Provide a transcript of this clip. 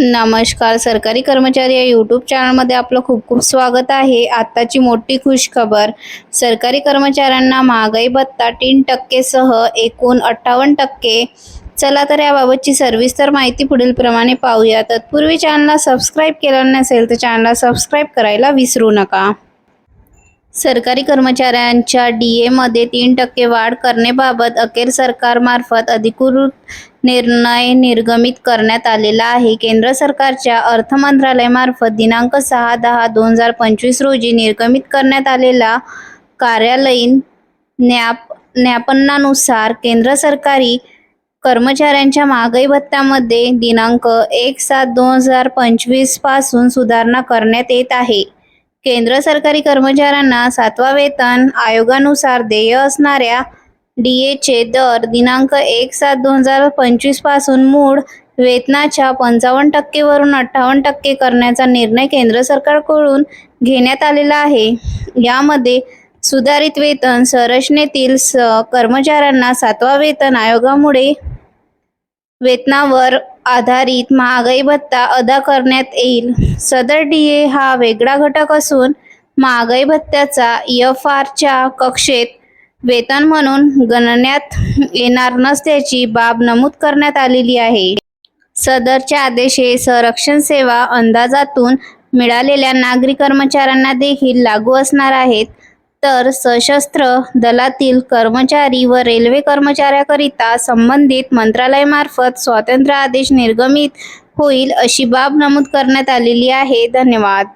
नमस्कार सरकारी कर्मचारी या यूट्यूब चॅनलमध्ये आपलं खूप खूप स्वागत आहे. आत्ताची मोठी खुशखबर सरकारी कर्मचाऱ्यांना महागाई भत्ता तीन टक्केसह एकूण अठ्ठावन्न टक्के. चला तर याबाबतची सविस्तर माहिती पुढील प्रमाणे पाहूया. तत्पूर्वी चॅनलला सबस्क्राईब केलं नसेल तर चॅनलला सबस्क्राईब करायला विसरू नका. सरकारी कर्मचाऱ्यांच्या डी एमध्ये तीन टक्के वाढ करण्याबाबत अखेर सरकारमार्फत अधिकृत निर्णय निर्गमित करण्यात आलेला आहे. केंद्र सरकारच्या अर्थ मंत्रालयामार्फत दिनांक सहा दहा दोन हजार पंचवीस रोजी निर्गमित करण्यात आलेला कार्यालयीन न्याप ज्ञापनानुसार केंद्र सरकारी कर्मचाऱ्यांच्या महागाई भत्त्यामध्ये दिनांक एक सात दोन हजार पंचवीसपासून सुधारणा करण्यात येत आहे. केंद्र सरकारी कर्मचाऱ्यांना सातवा वेतन आयोगानुसार देय असणाऱ्या डी एचे दर दिनांक एक सात दोन हजार पंचवीसपासून मूळ वेतनाच्या पंचावन्न टक्केवरून अठ्ठावन्न टक्के करण्याचा निर्णय केंद्र सरकारकडून घेण्यात आलेला आहे. यामध्ये सुधारित वेतन संरचनेतील स कर्मचाऱ्यांना सातवा वेतन आयोगामुळे वेतनावर आधारित महागाई भत्ता अदा करण्यात येईल. सदर डी ए हा वेगळा घटक असून महागाई भत्त्याचा एफ आरच्या कक्षेत वेतन म्हणून गणण्यात येणार नसल्याची बाब नमूद करण्यात आलेली आहे. सदरचे आदेश हे संरक्षण सेवा अंदाजातून मिळालेल्या नागरी कर्मचाऱ्यांना देखील लागू असणार आहेत. तर सशस्त्र दलातील कर्मचारी व रेल्वे कर्मचाऱ्याकरिता संबंधित मंत्रालयामार्फत स्वातंत्र्य आदेश निर्गमित होईल अशी बाब नमूद करण्यात आलेली आहे. धन्यवाद.